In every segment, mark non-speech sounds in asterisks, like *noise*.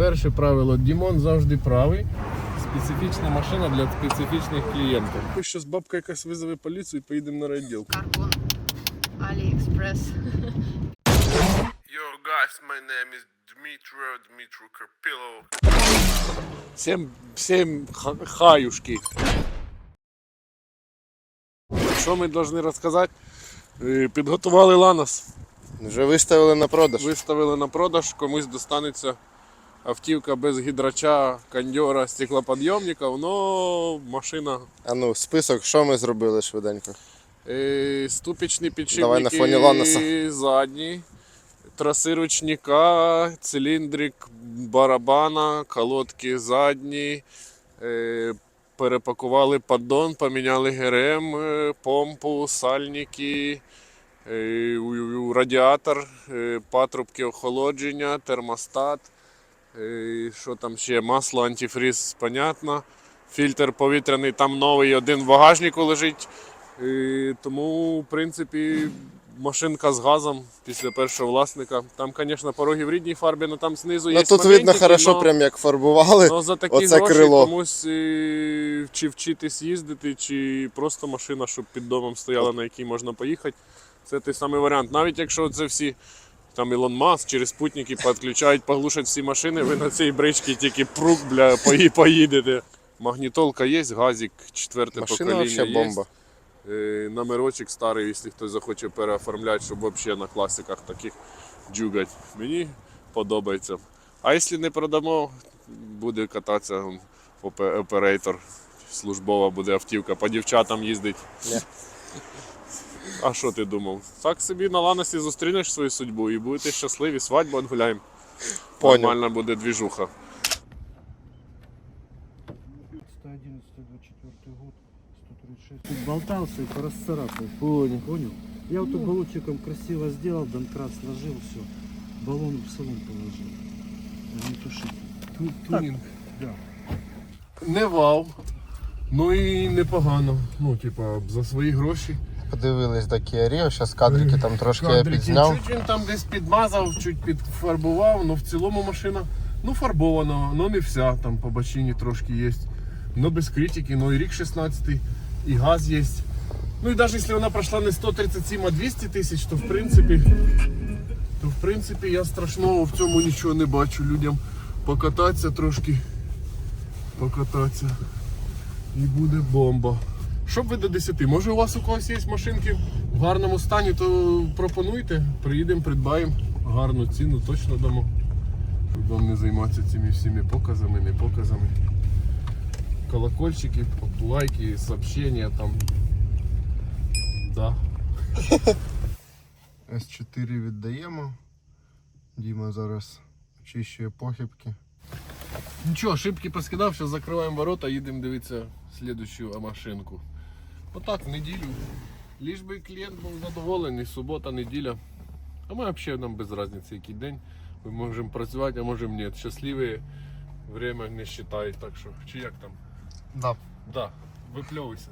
Перше правило Дімон завжди правий. Специфічна машина для специфічних клієнтів. Щось бабка якась визове поліцію і поїдемо на райділ. Карбон. Алиэкспресс. Yo guys, my name is Dmitro Dmitro Karpilov. Всім, всім ха- хаюшки. Що ми повинні розказати? Е, Підготували ланос, Вже виставили на продаж. виставили на продаж, комусь достанеться автівка без гідрача, кондьора, стеклоподйомника, воно машина. А ну, список, що ми зробили швиденько. Е, Ступічні підшипники Давай на фоні Ланоса. задні, траси ручника, циліндрик барабана, колодки задні. Е, Перепакували поддон, поміняли ГРМ, е, помпу, сальники, е, у- у- радіатор, е, патрубки охолодження, термостат. Е, Що там ще? Масло, антифріз, понятно. Фільтр повітряний, там новий один в багажнику лежить. Е, Тому, в принципі, машинка з газом після першого власника. Там, звісно, пороги в рідній фарбі, але там знизу є. Ну тут видно хорошо, прям як фарбували. Ну, за такі Оце гроші крило. комусь е, чи вчитись їздити, чи просто машина, щоб під домом стояла, на якій можна поїхати. Це той самий варіант. Навіть якщо це всі там Ілон Маск через спутники підключають, поглушать всі машини, ви на цій бричці тільки прук, бля, пої- поїдете. Магнітолка є, газик, четверте Машина покоління є. бомба. Е, Номерочок старий, якщо хтось захоче переоформляти, щоб взагалі на класиках таких джугать. Мені подобається. А якщо не продамо, буде кататися оператор. Службова буде автівка, по дівчатам їздить. Ні. *laughs* А що ти думав? Так собі на ланосі зустрінеш свою судьбу і будете щасливі, свадьбу відгуляємо. Поняв. Нормальна буде двіжуха. 111, 24 год, 136. Тут болтался и порасцарапал. Понял. Понял? Я вот тут баллончиком красиво сделал, домкрат сложил, все. Баллон в салон положил. Не тушить. Тунінг. Да. Не вау. Ну і непогано. Ну, типа, за свої гроші. Подивились до Kia зараз кадрики там трошки я Кадрики. підзняв. Чуть він там десь підмазав, чуть підфарбував, але в цілому машина ну фарбована, ну не вся, там по бочині трошки є. Ну без критики, ну і рік 16 і газ є. Ну і навіть якщо вона пройшла не 137, а 200 тисяч, то в принципі, то в принципі я страшного в цьому нічого не бачу. Людям покататися трошки, покататися. І буде бомба. Щоб ви до 10. Може у вас у когось є машинки в гарному стані, то пропонуйте. Приїдемо, придбаємо. Гарну ціну точно дамо. Щоб вам не займатися цими всіми показами, не показами. Колокольчики, лайки, сообщення там. Да. *laughs* С4 віддаємо. Діма зараз очищує похибки. Нічого, шибки поскидав, зараз закриваємо ворота, їдемо дивитися слідущу машинку. Отак, в неділю. Ліж би клієнт був задоволений, субота, неділя. А ми взагалі нам без різниці, який день. Ми можемо працювати, а можемо ні. Щасливе время не вважають, так що. Чи як там? Да. Да, випльовуйся.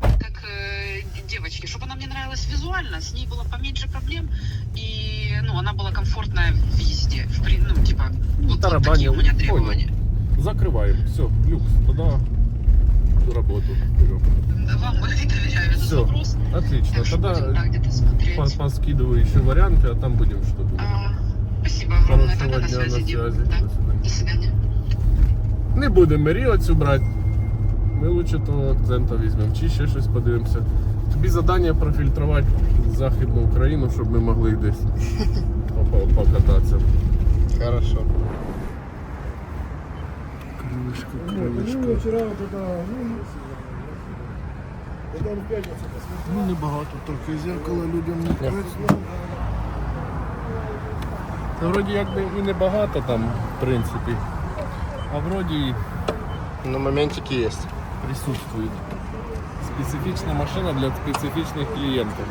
как э, девочке, чтобы она мне нравилась визуально, с ней было поменьше проблем, и ну, она была комфортная везде. В, при- ну, типа, вот, вот тарабанил. такие у меня Понял. требования. Закриваємо. Все, люкс. Тоді в роботу. берем. Да, Вам и доверяю этот Всё. вопрос. Отлично. Так что будем Тогда так где-то смотреть. по- поскидываю еще варианты, а там будем что думать. А, спасибо огромное. Хорошего Тогда на дня, на связи. Дим. связи. Да. До свидания. До свидания. Не будемо Меріо цю брати. Ми лучше того акцента візьмемо, чи ще щось подивимося. Тобі завдання профільтрувати Західну Україну, щоб ми могли десь попа- *laughs* покататися. Хорошо. Крылышко, Ну, крылышко. вчора туди, Ну, небагато, трохи зеркало людям не корисно. Та вроді якби і небагато там, в принципі. А вроді і Ну, моментики є. присутствують. Специфічна машина для специфічних клієнтів.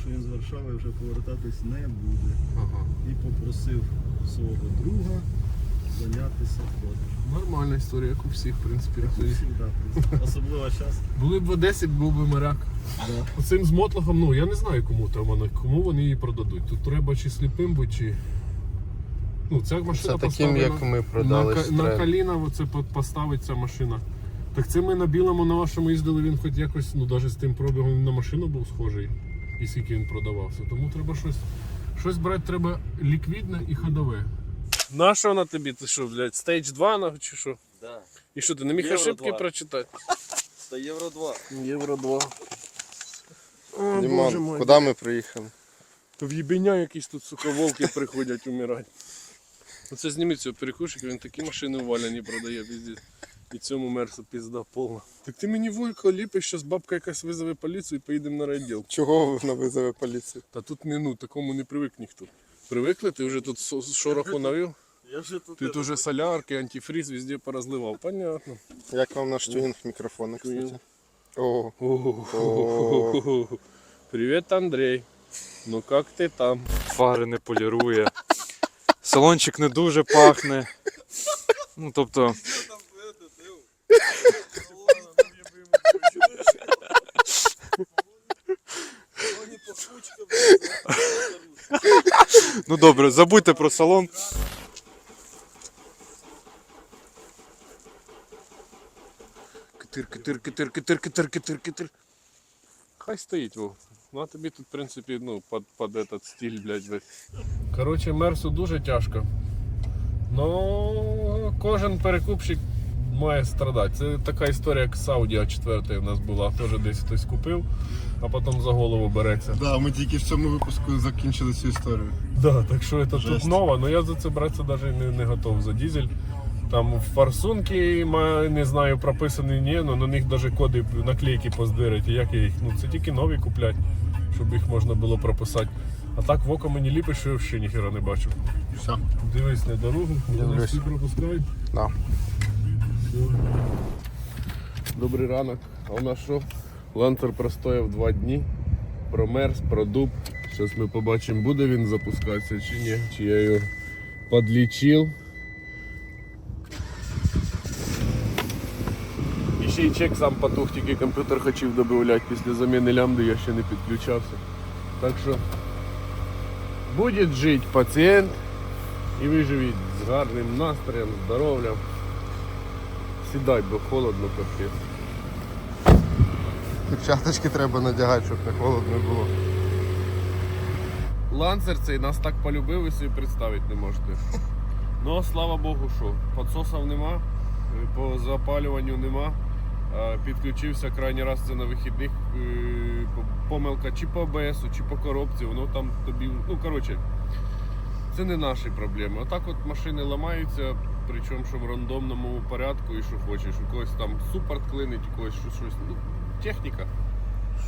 Що він з Варшави вже повертатись не буде. Ага. І попросив свого друга слонятися, ходиш. Нормальна історія, як у всіх, в принципі. Як рахує. завжди, в принципі. Особливо зараз. Були б в Одесі, був би моряк. Да. Оцим з мотлохом, ну я не знаю, кому там вона, кому вони її продадуть. Тут треба чи сліпим бути, чи. Ну, ця машина Це таким, як ми продали на, на коліна оце поставить ця машина. Так це ми на білому на вашому їздили, він хоч якось, ну навіть з тим пробігом на машину був схожий. І скільки він продавався. Тому треба щось. Щось брати треба ліквідне і ходове. На що на тобі? Ти що, блядь, стейдж 2 на чи що? Да. І що, ти не міг Євро ошибки прочитати? Це Євро 2. Євро 2. О, боже мой. куди ми приїхали? В їбеня якісь тут, сука, волки приходять умирати. Оце зніміть цього перекушика, він такі машини уваляні продає піздець. І цьому мерсу пізда повна. Так ти мені вуйко ліпиш, що бабка якась визове поліцію і поїдемо на райділ. Чого ви на визове поліцію? Та тут не ну, такому не привик ніхто. Привикли, ти вже тут шороху навів, Я вже тут. ти тут вже солярки, антифриз везде порозливав. Понятно. Як вам наш тюнінг мікрофона, кстати? О, О. Привіт, Андрій. Ну як ти там? фари не полірує. Салончик не дуже пахне. Ну, тобто, ну добре, забудьте про салон. Китир, китир, китир, китир, китир, китир, китир. Хай стоїть, Вов. Ну а тобі тут, в принципі, ну, під, під этот стиль, блядь, весь. Коротше, мерсу дуже тяжко. Ну, кожен перекупщик має страдати. Це така історія, як з Audi A4 в нас була. Теж десь хтось купив, а потім за голову береться. да, ми тільки в цьому випуску закінчили цю історію. Да, так що це тут ново, але я за це братися навіть не, не готов за дизель. Там форсунки, ма- не знаю, прописані, ні, але на них навіть коди, наклейки поздирать. І як я їх, ну це тільки нові куплять, щоб їх можна було прописати. А так в око мені ліпить, що я взагалі ніхера не бачу. Все. Дивись на дорогу, Дивлюсь. всі пропускають. Да. Добрий ранок. А у нас що? Ланцер простояв два дні. Промерз, продуб. Зараз ми побачимо, буде він запускатися чи ні. Чи я його підлічив. І ще й чек сам потух, тільки комп'ютер хотів додати після заміни лямбди, я ще не підключався. Так що буде жити пацієнт і виживіть з гарним настроєм, здоров'ям. Сідай, бо холодно капець. Перчаточки треба надягати, щоб не холодно було. Ланцер цей нас так полюбив, ви собі представити не можете. Ну, слава Богу, що підсосів нема, по запалюванню нема. Підключився крайній раз це на вихідних. Помилка чи по АБС, чи по коробці, воно там тобі. Ну, коротше, це не наші проблеми. Отак от машини ламаються, причому що в рандомному порядку і що хочеш. У когось там супорт клинить, у когось щось. щось. Ну, техніка.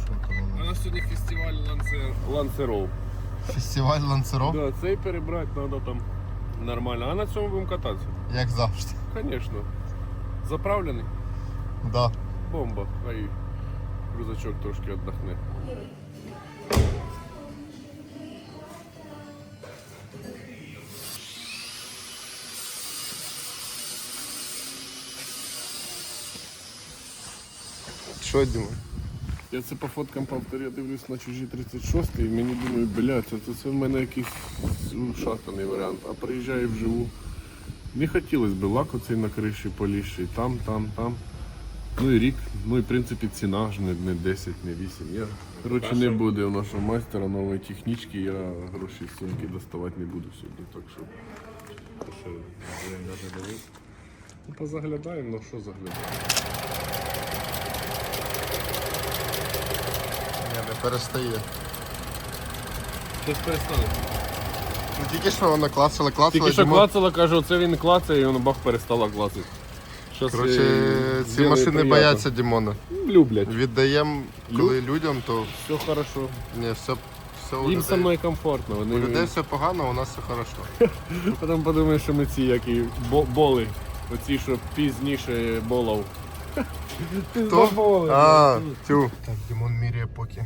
Що то у нас? нас сьогодні фестиваль ланцер... ланцеров. Фестиваль ланцеров, Да, цей перебрати треба там нормально. А на цьому будемо кататися. як завжди. Звісно. Заправлений. Да. Бомба. А і крузачок трошки віддохне. Що, Діма? Я це по фоткам повторю, я дивлюсь на чужі 36 і мені думаю, бля, це, це, в мене якийсь ушатаний варіант. А приїжджаю вживу. Не хотілося б лак оцей на криші полізший, там, там, там. Ну і рік, ну і в принципі ціна ж не, не 10, не 8. Я, коротше, не буде у нашого майстера нової технічки, я гроші з сумки доставати не буду сьогодні, так що. Ну, позаглядаємо, ну що заглядаємо. Ні, не перестає. Щось перестане. Ну тільки що вона клацала, клацала. Тільки що Дімон- клацала, каже, оце він клацає, і воно бах перестала клацати. Щас, Коротше, е, ці машини приємно. бояться Дімона. Люблять. Віддаємо коли людям, то Все хорошо. ні, все, все у Їм людей. со мною комфортно. У Вони людей все погано, а у нас все хорошо. *laughs* потім подумають, що ми ці які бо- боли. Оці, що пізніше болов. *laughs* Хто? А, тю. Так, Дімон міряє поки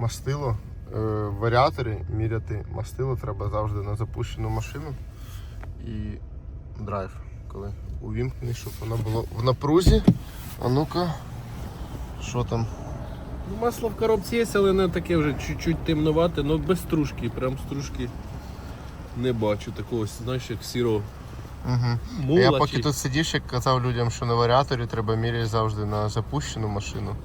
мастило. Е, в варіаторі міряти мастило треба завжди на запущену машину. І драйв, коли увімкнений, щоб воно було в напрузі. А ну-ка, що там? Ну, масло в коробці є, але не таке вже чуть-чуть темнувате, але без стружки. Прям стружки не бачу такого, знаєш, як сірого. Угу. Мула Я поки чи- тут сидів, ще казав людям, що на варіаторі треба міряти завжди на запущену машину.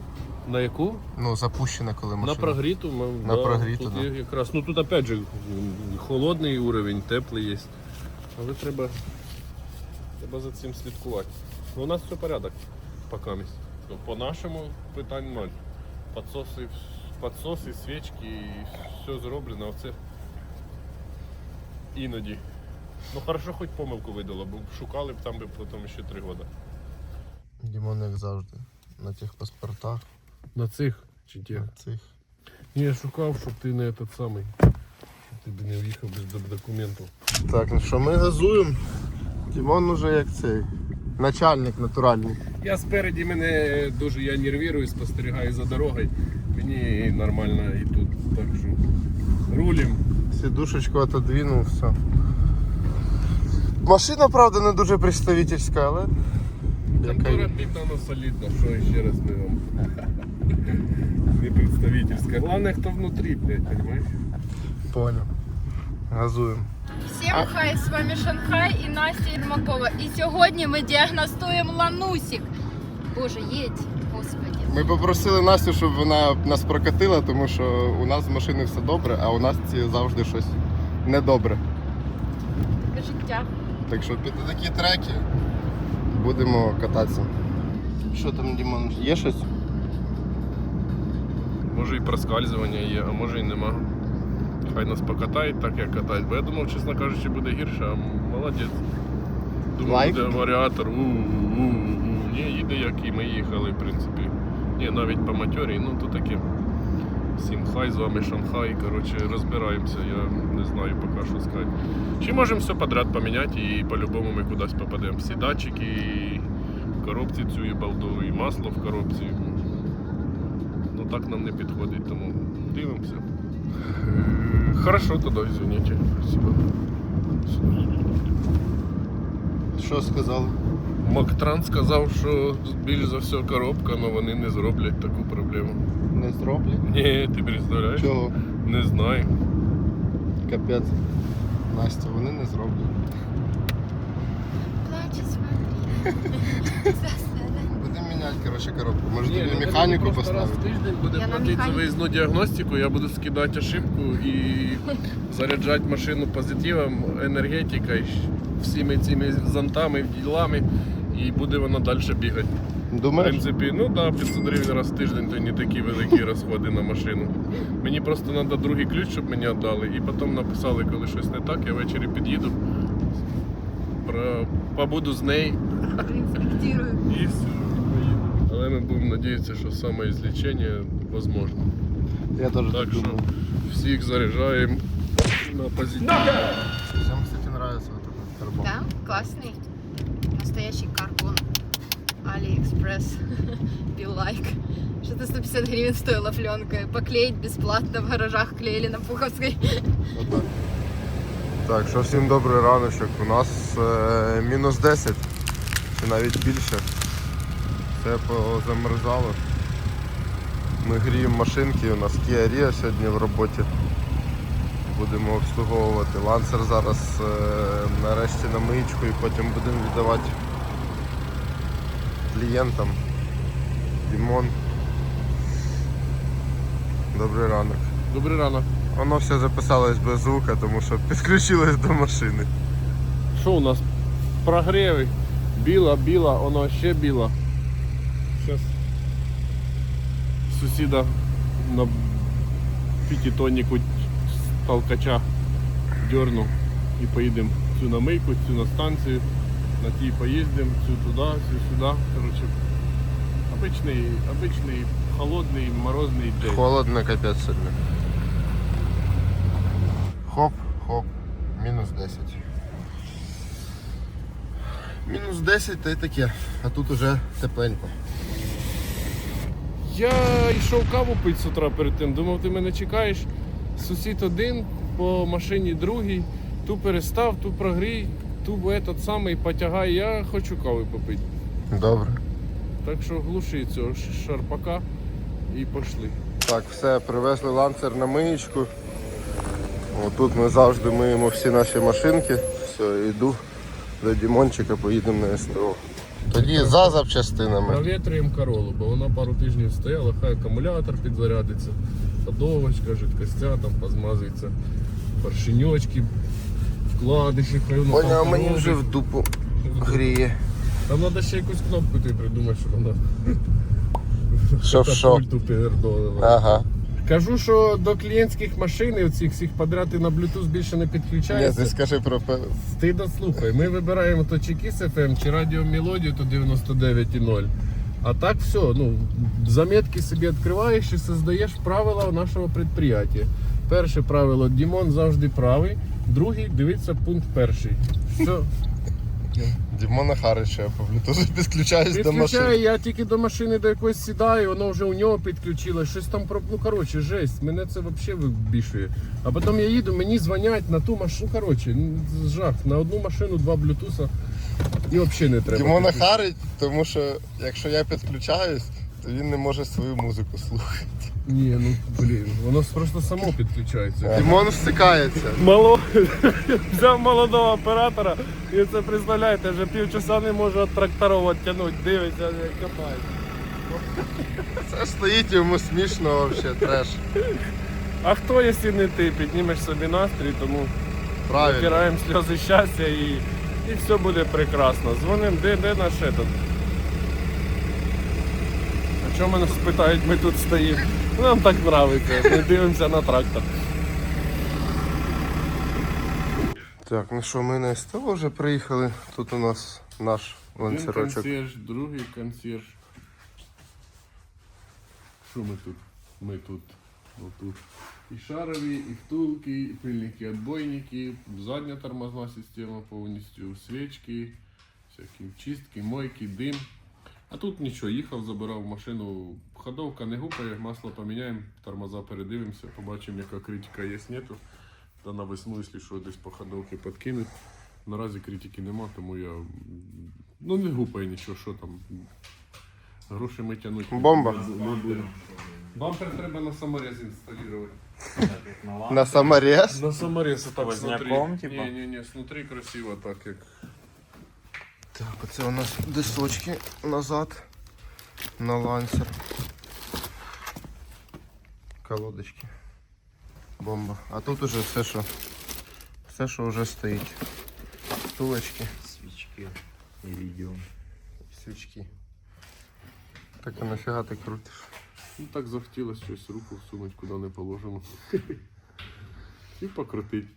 На яку? Ну, запущена, коли машина. На прогріту. ми- На прогріту, тут да. є якраз. Ну тут опять же холодний уровень, теплий є. Але треба, треба за цим слідкувати. Ну, у нас все порядок поки. Ну, по нашому питань ноль. Подсоси, подсоси, свічки, і все зроблено. Оце іноді. Ну хорошо, хоч помилку видало, бо шукали б там би потім ще три роки. Дімон, як завжди, на тих паспортах, На цих чи ті? на цих. Ні, я шукав, щоб ти не этот самий. Щоб ти б не в'їхав без док- документів. Так, ну що, ми газуємо. Дімон уже як цей. Начальник натуральний. Я спереді мене дуже я нервірую, спостерігаю за дорогою. Мені нормально і тут так що рулім. Сідушечку отодвинув, все. Машина, правда, не дуже представительська, але. Контора є. піддана солідна, що ще раз ми вам. Не представительська. Головне, хто внутрі, блядь, понимаєш? Понял. Газуємо. Всім хай, з вами Шанхай і Настя Єрмакова. І сьогодні ми діагностуємо ланусік. Боже, їдь, господи. Ми попросили Настю, щоб вона нас прокатила, тому що у нас з машини все добре, а у нас ці завжди щось недобре. Таке Життя. Так що під такі треки будемо кататися. Що там, Дімон, є щось? Може і проскальзування є, а може і нема. Хай нас покатають так, як катають. Бо я думав, чесно кажучи, буде гірше, а молодець. Думав, буде варіатор. Ні, їде, як і ми їхали, в принципі. Ні, навіть по матьорі, ну то таке. Всім хай, з вами Шанхай. Коротше, розбираємося, я не знаю поки що сказати. Чи можемо все подряд поміняти і по-любому ми кудись попадемо. Всі датчики, і в коробці цю і балду, і масло в коробці. Так нам не підходить, тому дивимося. Е, Хорошо тоді, извините. Спасибо. Що сказали? Мактран сказав, що більш за все коробка, але вони не зроблять таку проблему. Не зроблять? Ні, ти представляєш? Чого? Не знаю. Капець. Настя, вони не зроблять. Плаче, смотри. *laughs* Будемо коротше, коробку. Може Ні, тобі ну, механіку просто раз в поставити? тиждень буде Я на платити за механіку. виїзну діагностику, я буду скидати ошибку і заряджати машину позитивом, енергетикою, всіми цими зонтами, ділами, і буде вона далі бігати. В Думаєш? принципі, ну да, 500 гривень раз в тиждень то не такі великі розходи на машину. Мені просто треба другий ключ, щоб мені віддали, і потім написали, коли щось не так, я ввечері під'їду, про... побуду з нею Проінспектирую. і все Але ми будемо сподіватися, що самоізлічення можливо. Я теж Так що всіх заряджаємо на позитив. Всем, кстати, нравится вот этот карбон. Да, классный. Настоящий карбон. Алиэкспресс. *laughs* Билайк. Что-то 150 гривен стоила пленка. Поклеить бесплатно в гаражах клеили на Пуховской. Отак. Так, що всім добрий раночок. У нас е, мінус 10 чи навіть більше. Все позамерзало. Ми гріємо машинки, у нас Kia Rio сьогодні в роботі. Будемо обслуговувати. Лансер зараз е, нарешті на миючку і потім будемо віддавати клієнтам. Дімон. Добрий ранок. Добрий ранок. Воно все записалось без звука, тому що підключилось до машини. Що у нас? Прогріви. Біла, біла, воно ще біла. Зараз сусіда на п'ятитоннику толкача дернув і поїдемо цю на мийку, цю на станцію, на тій поїздимо, цю туди, цю сюди. Коротше, обичний, обичний холодний, морозний день. Холодно капець сьогодні. Хоп, хоп, мінус 10. Мінус 10 та й таке, а тут уже тепленько. Я йшов каву пити з утра перед тим, думав, ти мене чекаєш. Сусід один, по машині другий, ту перестав, ту прогрій. ту этот самий потягай, я хочу кави попити. Добре. Так що глуши цього шарпака і пішли. Так, все, привезли ланцер на миєчку. Отут ми завжди миємо всі наші машинки. Все, йду до Дімончика, поїдемо на СТО. Тоді за запчастинами. Провітрюємо королу, бо вона пару тижнів стояла, хай акумулятор підзарядиться, ходовочка, жидкостя там позмазується, поршеньочки, вкладиші, хай воно Поняв, там мені вже в дупу гріє. Там треба ще якусь кнопку ти придумати, щоб вона Що *laughs* що? пульту передолила. Ага. Кажу, що до клієнтських машин і оцих всіх подряд на Bluetooth більше не Ні, ти скажи про Ти дослухай, ми вибираємо то чи Kiss FM, чи Радіо Мелодію, то 99,0. А так все, ну, заметки собі відкриваєш і создаєш правила нашого підприємства. Перше правило Дімон завжди правий, другий дивиться пункт перший. Все. Дімона Харича, я пам'ятаю, Bluetooth підключаюсь до Підключаю, машини. я тільки до машини до якоїсь сідаю, воно вже у нього підключило. щось там про. Ну коротше, жесть, мене це взагалі вибішує. А потім я їду, мені дзвонять на ту машину. Ну коротше, ну, жах, на одну машину два блютуса і взагалі не треба. Дімона підключати. Харить, тому що якщо я підключаюсь, то він не може свою музику слухати. Ні, ну блін, воно просто само підключається. Дімон всикається. Мало *laughs* взяв молодого оператора і це представляєте, вже півчаса не можу від тракторів відтягнути, дивиться, як копає. Це стоїть йому смішно взагалі, треш. А хто, якщо не ти, піднімеш собі настрій, тому Правильно. Втираємо сльози щастя і, і все буде прекрасно. Дзвонимо, де, де наш этот? Чому мене спитають, ми тут стоїмо? Нам так подобається, ми дивимося на трактор. Так, ну що, ми на СТО вже приїхали. Тут у нас наш ланцерочок. консьєрж, другий консьєрж. Що ми тут? Ми тут. Отут. І шарові, і втулки, і пильники, отбойники, задня тормозна система повністю, свічки, всякі чистки, мойки, дим. А тут нічого, їхав, забирав машину. Ходовка не гупає, масло поміняємо, тормоза передивимося, побачимо, яка критика є, нету. Та на весну, якщо що, десь по ходовці підкинуть. Наразі критики нема, тому я. Ну не гупає нічого, що там. Гроші ми тянуть. Бомба. Бампер треба на саморез інсталювати. На саморез. На саморез так типа? Ні, ні, ні, снутрі красиво, так як. Так, оце у нас дисочки назад на лансер. Колодочки. Бомба. А тут уже все, що все, що вже стоїть. Стулочки, Свічки і відео. свічки. Так а нафіга ти крутиш? Ну так захотілося щось руку всунуть, куди не положено. *laughs* І покрутить.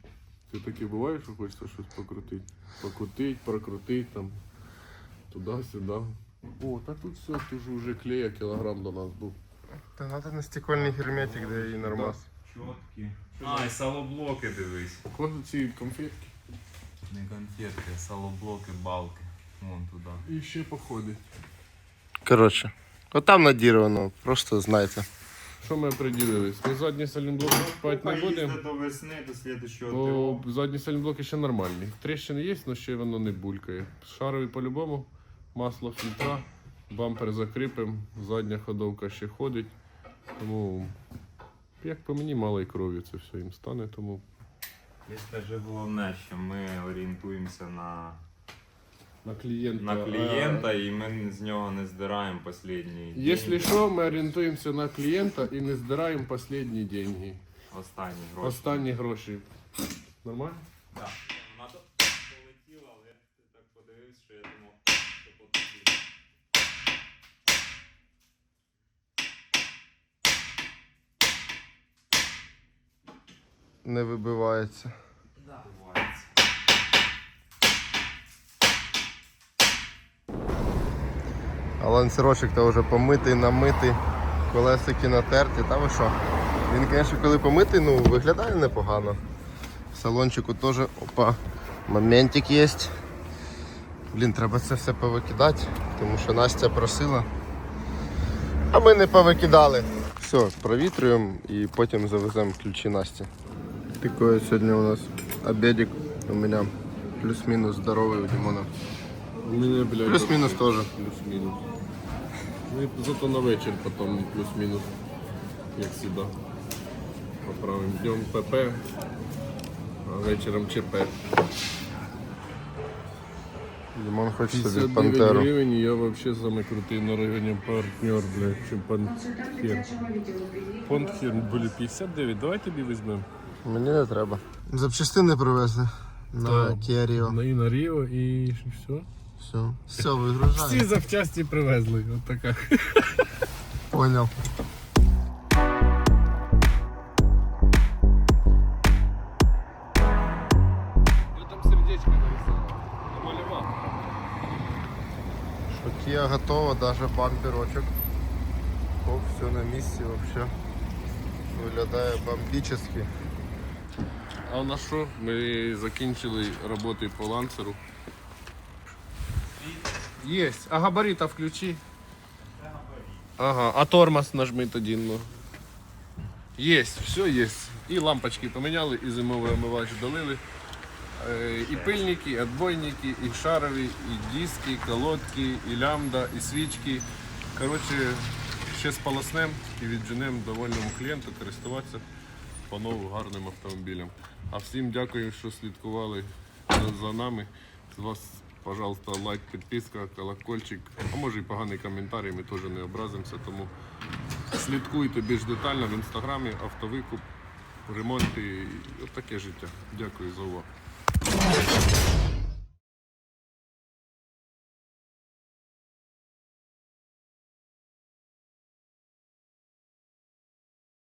Ти таке буває, що хочеться щось покрутити. Покрутить, прокрутить там. Туди-сюди. О, та тут все, тут же вже клея кілограм до нас був. Та надо на стекольний герметик, де її нормас. Чоткі. А, і салоблоки дивись. Кожні ці конфетки. Не конфетки, а салоблоки, балки. Вон туди. І ще походить. Коротше, отам надірвано, просто знайте. Що ми определились? Ми задній салінблок спати не будемо. до весни, до слідчого задні сальноблоки ще нормальні. Тріщини є, але ще воно не булькає. Шарові по-любому, масло фільтра, бампер закріпимо, задня ходовка ще ходить. Тому, як по мені, малої крові це все їм стане, тому І скажи головне, що ми орієнтуємося на, на клієнта. на клієнта і ми з нього не здираємо останні Якщо що, ми орієнтуємося на клієнта і не здираємо останні деньги. останні гроші. Останні гроші. Нормально? Так. Вона то полетіла, але ти так подивився, що я думав, що полетіла. Не вибивається. Бувається. А ланцерочок то вже помитий, намитий, колесики натерті, та ви що? Він, звісно, коли помитий, ну, виглядає непогано. В салончику теж опа, моментик є. Блін, треба це все повикидати, тому що Настя просила. А ми не повикидали. Все, провітрюємо і потім завеземо ключі Насті. Такое сьогодні у нас обідик у мене. Плюс-мінус здоровий у Дімона. У мене, блядь, Плюс-мінус вообще теж. Плюс-мінус. Ну і зато на вечір потім плюс-мінус, як завжди. Поправимо. Днем ПП, а вечором ЧП. Дімон хоче собі 59 пантеру. гривень, і я вообще самый крутий на районі партнер, блядь, чим панхер. Панхер, блядь, 59, давай тобі візьмемо. Мені не треба. Запчастини привезли на. Kia Rio. На і на Ріо і все. Все. Все, Всі вигружаємо. запчасті привезли. От така. Понял. Я там сердечко нарисував. Намалював. Що Kia готова, даже бамперочок. Оп, все на місці вообще. Виглядає бомбічно. А у нас що? Ми закінчили роботи по ланцеру. Єсть. А габарита включи. Ага, а тормоз нажми тоді. Ну. Єсть, все є. І лампочки поміняли, і зимовий омивач долили. Е, І пильники, і отбойники, і шарові, і диски, і колодки, і лямбда, і свічки. Коротше, ще сполоснем і відженем довольному клієнту користуватися по-нову гарним автомобілем. А всім дякую, що слідкували за, нами. З вас, пожалуйста, лайк, підписка, колокольчик, а може і поганий коментарі, ми теж не образимося. Тому слідкуйте більш детально в інстаграмі, автовикуп, ремонти і таке життя. Дякую за увагу.